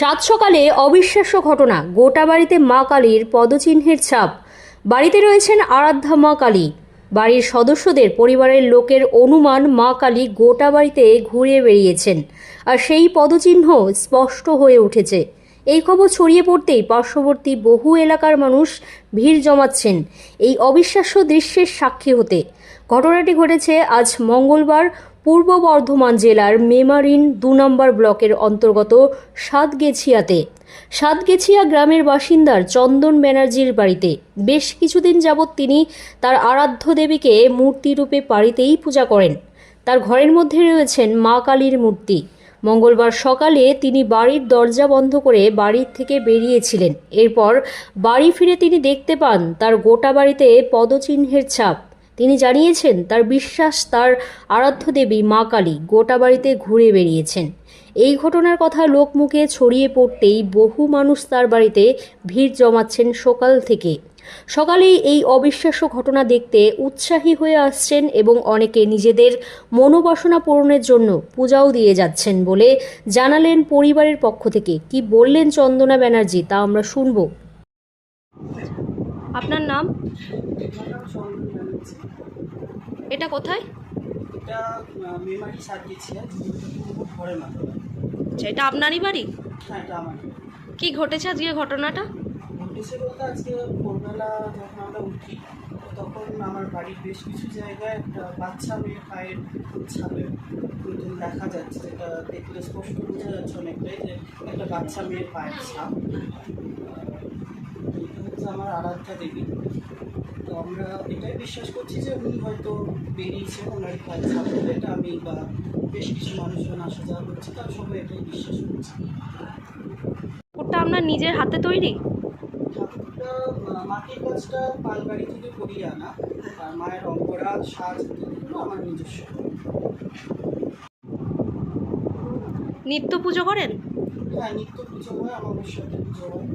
সাত সকালে অবিশ্বাস্য ঘটনা। গোটা বাড়িতে মা কালীর পদচিহ্নের ছাপ। বাড়িতে রয়েছেন আরাধ্যা মা কালী। বাড়ির সদস্যদের পরিবারের লোকের অনুমান মা কালী গোটা বাড়িতে ঘুরে বেরিয়েছেন আর সেই পদচিহ্ন স্পষ্ট হয়ে উঠেছে। এই খবর ছড়িয়ে পড়তেই পার্শ্ববর্তী বহু এলাকার মানুষ ভিড় জমাচ্ছেন। এই অবিশ্বাস্য দৃশ্যের সাক্ষী হতে ঘটনাটি ঘটেছে আজ মঙ্গলবার পূর্ব বর্ধমান জেলার মেমারিন দু নম্বর ব্লকের অন্তর্গত সাতগেছিয়াতে। সাতগেছিয়া গ্রামের বাসিন্দার চন্দন ব্যানার্জির বাড়িতে বেশ কিছুদিন যাবৎ তিনি তার আরাধ্য দেবীকে মূর্তিরূপে বাড়িতেই পূজা করেন। তার ঘরের মধ্যে রয়েছেন মা কালীর মূর্তি। মঙ্গলবার সকালে তিনি বাড়ির দরজা বন্ধ করে বাড়ির থেকে বেরিয়েছিলেন। এরপর বাড়ি ফিরে তিনি দেখতে পান তার গোটা বাড়িতে পদচিহ্নের ছাপ। তিনি জানিয়েছেন, তার বিশ্বাস, তার আরাধ্য দেবী মা কালী গোটা বাড়িতে ঘুরে বেরিয়েছেন এই ঘটনার কথা লোকমুখে ছড়িয়ে পড়তেই বহু মানুষ তার বাড়িতে ভিড় জমাচ্ছেন সকাল থেকে। সকালেই এই অবিশ্বাস্য ঘটনা দেখতে উৎসাহী হয়ে আসছেন এবং অনেকে নিজেদের মনোবাসনা পূরণের জন্য পূজাও দিয়ে যাচ্ছেন বলে জানালেন পরিবারের পক্ষ থেকে। কি বললেন চন্দনা ব্যানার্জি তা আমরা শুনব। আপনার নাম? এটা কোথায়? এটা আচ্ছা আপনারই বাড়ি? হ্যাঁ কি ঘটেছে আজকে ঘটনাটা? বলতে আজকে ভোরবেলা যখন আমরা উঠি, তখন আমার বাড়ির বেশ কিছু জায়গায় একটা বাচ্চা মেয়ে পায়ের ছাপের মতন দেখা যাচ্ছে, যেটা দেখলে স্পষ্ট বোঝা যাচ্ছে অনেকটাই যে একটা বাচ্চা মেয়ের পায়ের ছাপ। হচ্ছে আমার আরাধ্যা দেবী। তো আমরা এটাই বিশ্বাস করছি যে উনি হয়তো বেরিয়েছেন, ওনার পায়ের ছাপ এটা আমি বা বেশ কিছু মানুষজন আসা যাওয়া করছে, তার সবাই এটাই বিশ্বাস করছি। ওটা আপনার নিজের হাতে তৈরি? মাটির কাজটা পালবাড়ি থেকে করিয়ে আনা আর মায়ের অঙ্গরা সাজ এগুলো আমার নিজস্ব। নিত্য পুজো করেন? হ্যাঁ নিত্য পুজো হয় আমার সাথে পুজো হয়।